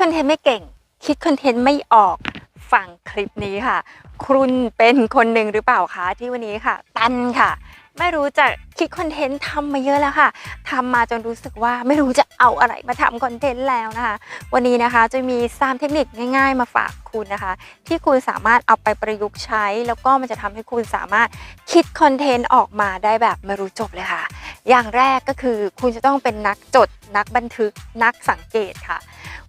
คอนเทนต์ไม่เก่ง คิดคอนเทนต์ไม่ออกฟังคลิปนี้ค่ะ คุณเป็นคนหนึ่งหรือเปล่าคะที่วันนี้ค่ะ ตันค่ะ ไม่รู้จะคิดคอนเทนต์ทำมาเยอะแล้วค่ะทำมาจนรู้สึกว่าไม่รู้จะเอาอะไรมาทำคอนเทนต์แล้วนะคะ วันนี้นะคะจะมี3เทคนิคง่าย ๆ มาฝากคุณนะคะ ที่คุณสามารถเอาไปประยุกต์ใช้ แล้วก็มันจะทำให้คุณสามารถคิดคอนเทนต์ออกมาได้แบบไม่รู้จบเลยค่ะ อย่างแรกก็คือคุณจะต้องเป็นนักจด นักบันทึก นักสังเกตค่ะ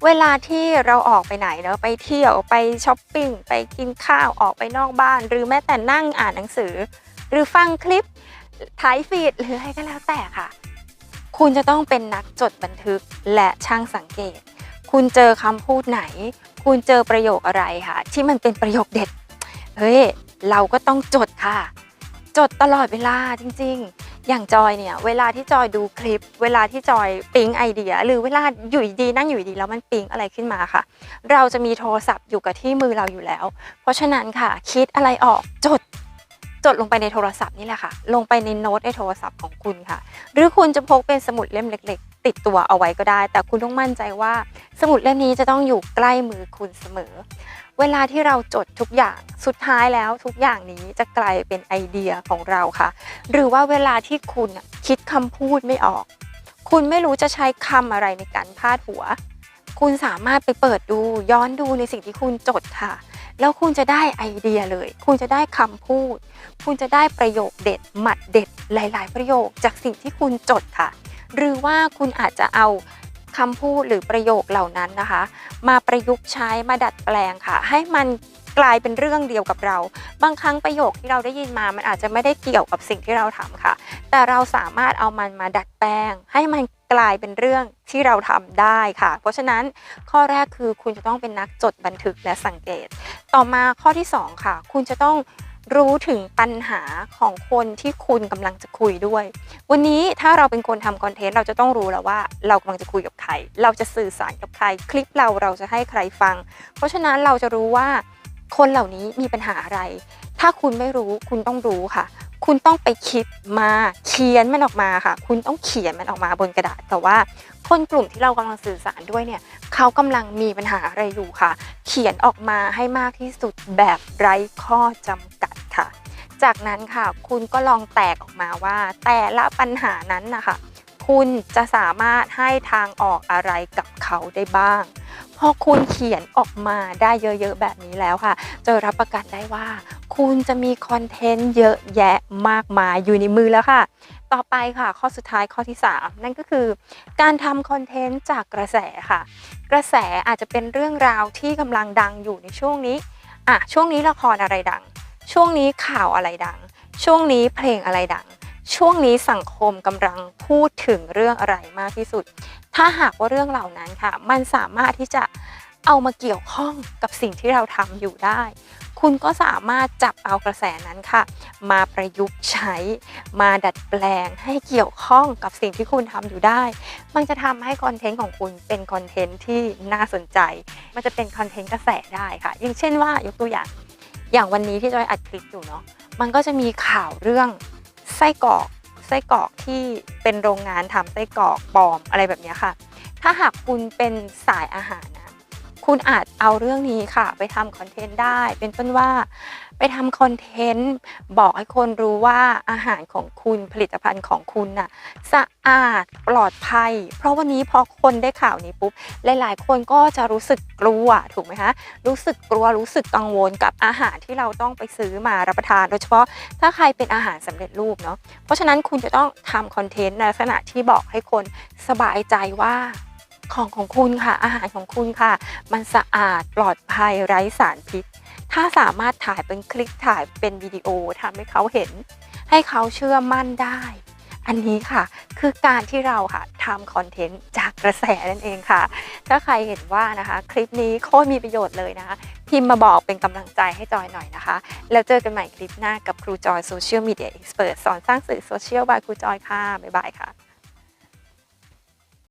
เวลาที่เราออกไปไหนเนาะไปเที่ยวไปช้อปปิ้งไปกินข้าวออกไปนอกบ้าน หรือแม้แต่นั่งอ่านหนังสือ หรือฟังคลิปถ่ายฟีดหรืออะไรก็แล้วแต่ค่ะ คุณจะต้องเป็นนักจดบันทึกและช่างสังเกต คุณเจอคำพูดไหน คุณเจอประโยคอะไรค่ะ ที่มันเป็นประโยคเด็ด เฮ้ย เราก็ต้องจดค่ะ จดตลอดเวลาจริง ๆ อย่างจอยเนี่ย เวลาที่จอยดูคลิป เวลาที่จอยปิ๊งไอเดีย หรือเวลาอยู่ดีนั่งอยู่ดีแล้วมันปิ๊งอะไรขึ้นมาค่ะ เราจะมีโทรศัพท์อยู่กับที่มือเราอยู่แล้ว เพราะฉะนั้นค่ะ คิดอะไรออกจด ดลงไปในโทรศัพท์นี่แหละค่ะ ลงไปในโน้ตในโทรศัพท์ของคุณค่ะ หรือคุณจะพกเป็นสมุดเล่มเล็ก ๆ ติดตัวเอาไว้ก็ได้ แต่คุณต้องมั่นใจว่า สมุดเล่มนี้จะต้องอยู่ใกล้มือคุณเสมอ เวลาที่เราจดทุกอย่างสุดท้ายแล้วทุกอย่างนี้จะกลายเป็นไอเดียของเราค่ะ หรือว่าเวลาที่คุณคิดคำพูดไม่ออก คุณไม่รู้จะใช้คำอะไรในการพาดหัว คุณสามารถไปเปิดดูย้อนดูในสิ่งที่คุณจดค่ะ แล้วคุณจะได้ไอเดียเลย คุณจะได้คำพูด คุณจะได้ประโยคเด็ด หมัดเด็ดหลาย ๆ ประโยคจากสิ่งที่คุณจดค่ะ หรือว่าคุณอาจจะเอาคำพูดหรือประโยคเหล่านั้นนะคะ มาประยุกต์ใช้มาดัดแปลงค่ะ ให้มันกลายเป็นเรื่องเดียวกับเรา บางครั้งประโยคที่เราได้ยินมา มันอาจจะไม่ได้เกี่ยวกับสิ่งที่เราทำค่ะ แต่เราสามารถเอามันมาดัดแปลง ให้มัน กลายเป็นเรื่องที่เราทำได้ค่ะ เพราะฉะนั้นข้อแรกคือคุณจะต้องเป็นนักจดบันทึกและสังเกต ต่อมาข้อที่ 2 ค่ะ คุณจะต้องรู้ถึงปัญหาของคนที่คุณกำลังจะคุยด้วย วันนี้ถ้าเราเป็นคนทำคอนเทนต์เราจะต้องรู้แล้วว่าเรากำลังจะคุยกับใคร เราจะสื่อสารกับใคร คลิปเราเราจะให้ใครฟัง เพราะฉะนั้นเราจะรู้ว่าคนเหล่านี้มีปัญหาอะไร ถ้าคุณไม่รู้คุณต้องรู้ค่ะ คุณต้องไปคิดมาเขียนมันออกมาค่ะ คุณต้องเขียนมันออกมาบนกระดาษ แต่ว่าคนกลุ่มที่เรากำลังสื่อสารด้วยเนี่ยเขากำลังมีปัญหาอะไรอยู่ค่ะ เขียนออกมาให้มากที่สุดแบบไร้ข้อจำกัดค่ะ จากนั้นค่ะ คุณก็ลองแตกออกมาว่า แต่ละปัญหานั้นนะคะคุณจะสามารถให้ทางออกอะไรกับเขาได้บ้าง พอคุณเขียนออกมาได้เยอะๆแบบนี้แล้วค่ะ จะรับประกันได้ว่า คุณจะมีคอนเทนต์เยอะแยะมากมายอยู่ในมือแล้วค่ะ ต่อไปค่ะข้อสุดท้ายข้อที่ 3 นั่นก็คือ การทำคอนเทนต์จากกระแสค่ะ กระแสอาจจะเป็นเรื่องราวที่กำลังดังอยู่ในช่วงนี้อะช่วงนี้ละครอะไรดัง ช่วงนี้ข่าวอะไรดัง ช่วงนี้เพลงอะไรดังช่วงนี้สังคมกำลังพูดถึงเรื่องอะไรมากที่สุด ถ้าหากว่าเรื่องเหล่านั้นค่ะ มันสามารถที่จะเอามาเกี่ยวข้องกับสิ่งที่เราทำอยู่ได้ คุณก็สามารถจับเอากระแสนั้นค่ะ มาประยุกต์ใช้ มาดัดแปลงให้เกี่ยวข้องกับสิ่งที่คุณทำอยู่ได้ มันจะทำให้คอนเทนต์ของคุณเป็นคอนเทนต์ที่น่าสนใจ มันจะเป็นคอนเทนต์กระแสได้ค่ะ อย่างเช่นว่ายกตัวอย่าง อย่างวันนี้ที่จอยอัดคลิปอยู่เนาะ มันก็จะมีข่าวเรื่องไส้กรอก ไส้กรอกที่เป็นโรงงานทำไส้กรอกปลอมอะไรแบบนี้ค่ะ ถ้าหากคุณเป็นสายอาหาร คุณอาจเอาเรื่องนี้ค่ะ ไปทำคอนเทนต์ได้ เป็นต้นว่า ไปทำคอนเทนต์บอกให้คนรู้ว่าอาหารของคุณผลิตภัณฑ์ของคุณน่ะสะอาดปลอดภัย เพราะวันนี้พอคนได้ข่าวนี้ปุ๊บหลายๆ คนก็จะรู้สึกกลัวถูกไหมคะรู้สึกกลัวรู้สึกกังวลกับอาหารที่เราต้องไปซื้อมารับประทาน โดยเฉพาะถ้าใครเป็นอาหารสำเร็จรูปเนาะเพราะฉะนั้นคุณจะต้องทำคอนเทนต์ในลักษณะที่บอกให้คนสบายใจว่า ของของคุณค่ะ อาหารของคุณค่ะ มันสะอาดปลอดภัยไร้สารพิษ ถ้าสามารถถ่ายเป็นคลิปถ่ายเป็นวิดีโอทำให้เขาเห็น ให้เขาเชื่อมั่นได้ อันนี้ค่ะ คือการที่เราค่ะทำคอนเทนต์จากกระแสนั่นเองค่ะ ถ้าใครเห็นว่านะคะ คลิปนี้โคตรมีประโยชน์เลยนะคะ พิมพ์มาบอกเป็นกำลังใจให้จอยหน่อยนะคะ แล้วเจอกันใหม่คลิปหน้ากับครูจอยโซเชียลมีเดียเอ็กซ์เพรสสอนสร้างสื่อโซเชียลบายครูจอยค่ะบ๊ายบายค่ะ